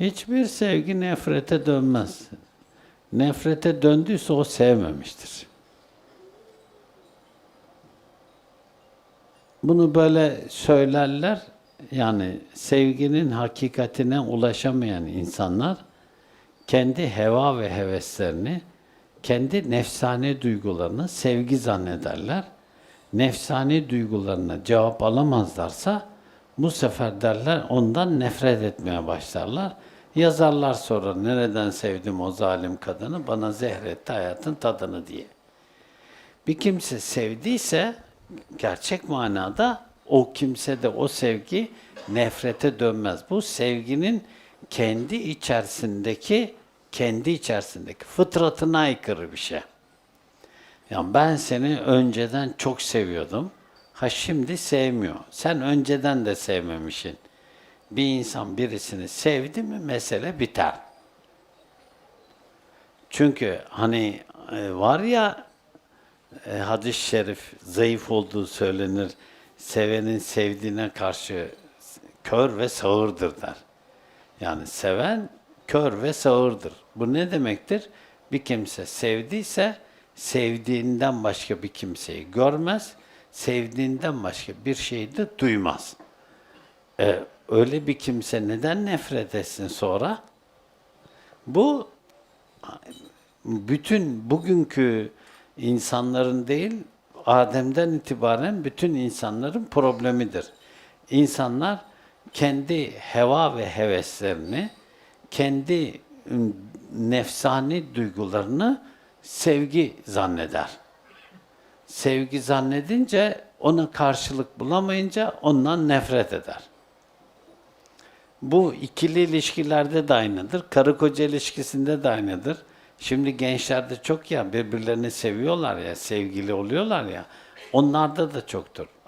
Hiçbir sevgi nefrete dönmez. Nefrete döndüyse o sevmemiştir. Bunu böyle söylerler. Yani sevginin hakikatine ulaşamayan insanlar kendi heva ve heveslerini, kendi nefsani duygularını sevgi zannederler. Nefsani duygularına cevap alamazlarsa bu sefer derler ondan nefret etmeye başlarlar. Yazarlar sonra nereden sevdim o zalim kadını bana zehretti hayatın tadını diye. Bir kimse sevdiyse gerçek manada o kimse de o sevgi nefrete dönmez. Bu sevginin kendi içerisindeki kendi içerisindeki fıtratına aykırı bir şey. Yani ben seni önceden çok seviyordum. Ha şimdi sevmiyor. Sen önceden de sevmemişsin. Bir insan birisini sevdi mi mesele biter. Çünkü hani e, var ya e, hadis-i şerif zayıf olduğu söylenir. Sevenin sevdiğine karşı kör ve sağırdır der. Yani seven kör ve sağırdır. Bu ne demektir? Bir kimse sevdiyse sevdiğinden başka bir kimseyi görmez, sevdiğinden başka bir şeyi de duymaz. E, öyle bir kimse neden nefret etsin sonra? Bu bütün bugünkü insanların değil, Adem'den itibaren bütün insanların problemidir. İnsanlar kendi heva ve heveslerini, kendi ım, nefsani duygularını sevgi zanneder. Sevgi zannedince ona karşılık bulamayınca ondan nefret eder. Bu ikili ilişkilerde de aynıdır. Karı koca ilişkisinde de aynıdır. Şimdi gençlerde çok ya birbirlerini seviyorlar ya, sevgili oluyorlar ya. Onlarda da çoktur.